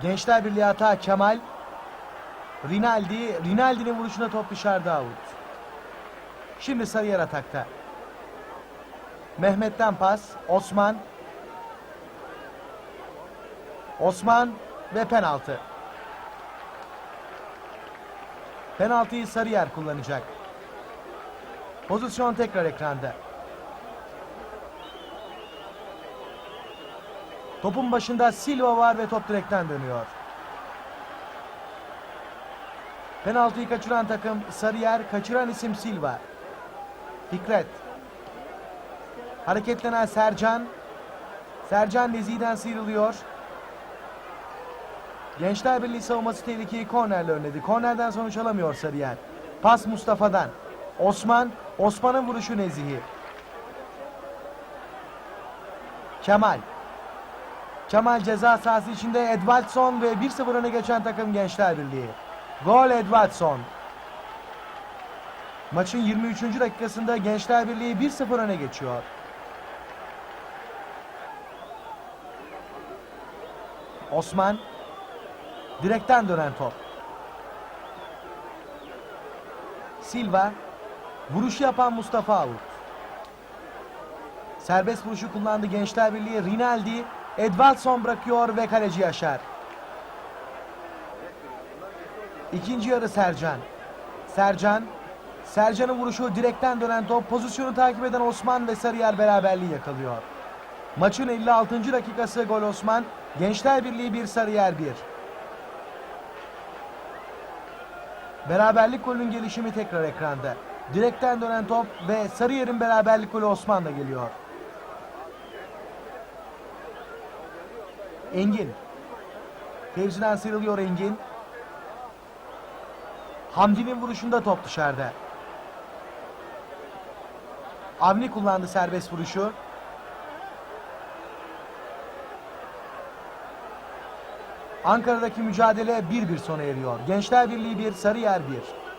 Gençler Birliği hata Kemal. Rinaldi. Rinaldi'nin vuruşuna top dışarıda out. Şimdi Sarıyer atakta. Mehmet'ten pas. Osman. Osman ve penaltı. Penaltıyı Sarıyer kullanacak. Pozisyon tekrar ekranda. Topun başında Silva var ve top direkten dönüyor. Penaltıyı kaçıran takım Sarıyer, kaçıran isim Silva. Fikret. Hareketlenen Sercan. Sercan Nezi'den sıyrılıyor. Gençler Birliği savunması tehlikeyi kornerle önledi. Kornerden sonuç alamıyor Sarıyer. Pas Mustafa'dan. Osman. Osman'ın vuruşu Nezih'i. Kemal. Kemal ceza sahası içinde Edvardson ve 1-0 öne geçen takım Gençler Birliği. Gol Edvardson. Maçın 23. dakikasında Gençler Birliği 1-0 öne geçiyor. Osman direkten dönen top. Silva vuruşu yapan Mustafa Avut. Serbest vuruşu kullandı Gençler Birliği. Rinaldi Edvardson bırakıyor ve kaleci Yaşar. İkinci yarı Sercan. Sercan. Sercan'ın vuruşu direkten dönen top pozisyonu takip eden Osman ve Sarıyer beraberliği yakalıyor. Maçın 56. dakikası gol Osman. Gençler Birliği 1 Sarıyer 1. Beraberlik golünün gelişimi tekrar ekranda. Direkten dönen top ve Sarıyer'in beraberlik golü Osman'la geliyor. Engin. Fevzi'den sıyrılıyor Engin. Hamdi'nin vuruşunda top dışarıda. Avni kullandı serbest vuruşu. Ankara'daki mücadele 1-1 sona eriyor. Gençler Birliği 1, Sarıyer 1.